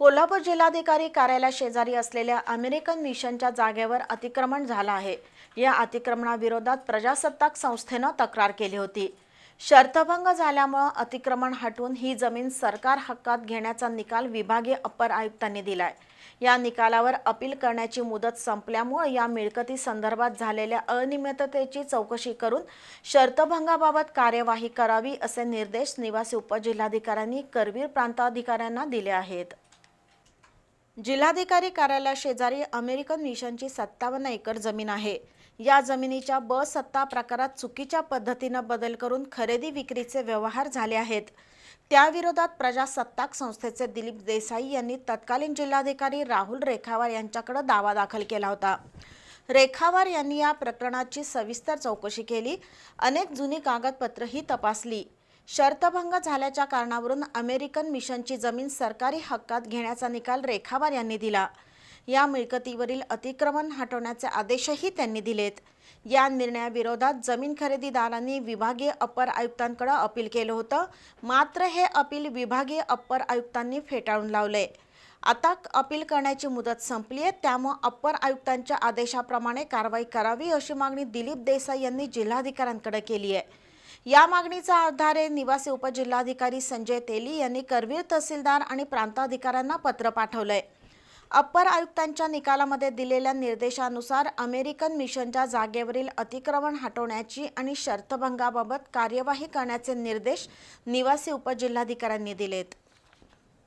कोल्हापूर जिल्हाधिकारी कार्यालया शेजारी असलेल्या अमेरिकन मिशनच्या जागेवर अतिक्रमण झालं आहे. या अतिक्रमणाविरोधात प्रजासत्ताक संस्थेनं तक्रार केली होती. शर्तभंग झाल्यामुळं अतिक्रमण हटवून ही जमीन सरकार हक्कात घेण्याचा निकाल विभागीय अप्पर आयुक्तांनी दिलाय. या निकालावर अपील करण्याची मुदत संपल्यामुळे या मिळकती संदर्भात झालेल्या अनियमिततेची चौकशी करून शर्तभंगाबाबत कार्यवाही करावी असे निर्देश निवासी उपजिल्हाधिकाऱ्यांनी करवीर प्रांताधिकाऱ्यांना दिले आहेत. जिल्हाधिकारी कार्यालया शेजारी अमेरिकन मिशनची सत्तावन्न एकर जमीन आहे. या जमिनीच्या ब सत्ता प्रकारात चुकीच्या पद्धतीनं बदल करून खरेदी विक्रीचे व्यवहार झाले आहेत. त्याविरोधात प्रजासत्ताक संस्थेचे दिलीप देसाई यांनी तत्कालीन जिल्हाधिकारी राहुल रेखावार यांच्याकडे दावा दाखल केला होता. रेखावार यांनी या प्रकरणाची सविस्तर चौकशी केली. अनेक जुनी कागदपत्रही तपासली. शर्तभंग झाल्याच्या कारणावरून अमेरिकन मिशनची जमीन सरकारी हक्कात घेण्याचा निकाल रेखावार यांनी दिला. या मिळकतीवरील अतिक्रमण हटवण्याचे आदेशही त्यांनी दिलेत. या निर्णयाविरोधात जमीन खरेदीदारांनी विभागीय अपर आयुक्तांकडे अपील केलं होतं. मात्र हे अपील विभागीय अपर आयुक्तांनी फेटाळून लावले. आता अपील करण्याची मुदत संपली आहे. त्यामुळे अप्पर आयुक्तांच्या आदेशाप्रमाणे कारवाई करावी अशी मागणी दिलीप देसाई यांनी जिल्हाधिकाऱ्यांकडे केली आहे. या मागणीचा आधारे निवासी उपजिल्हाधिकारी संजय तेली यांनी करवीर तहसीलदार आणि प्रांताधिकाऱ्यांना पत्र पाठवलंय. अप्पर आयुक्तांच्या निकालामध्ये दिलेल्या निर्देशानुसार अमेरिकन मिशनच्या जागेवरील अतिक्रमण हटवण्याची आणि शर्तभंगाबाबत कार्यवाही करण्याचे निर्देश निवासी उपजिल्हाधिकाऱ्यांनी दिलेत.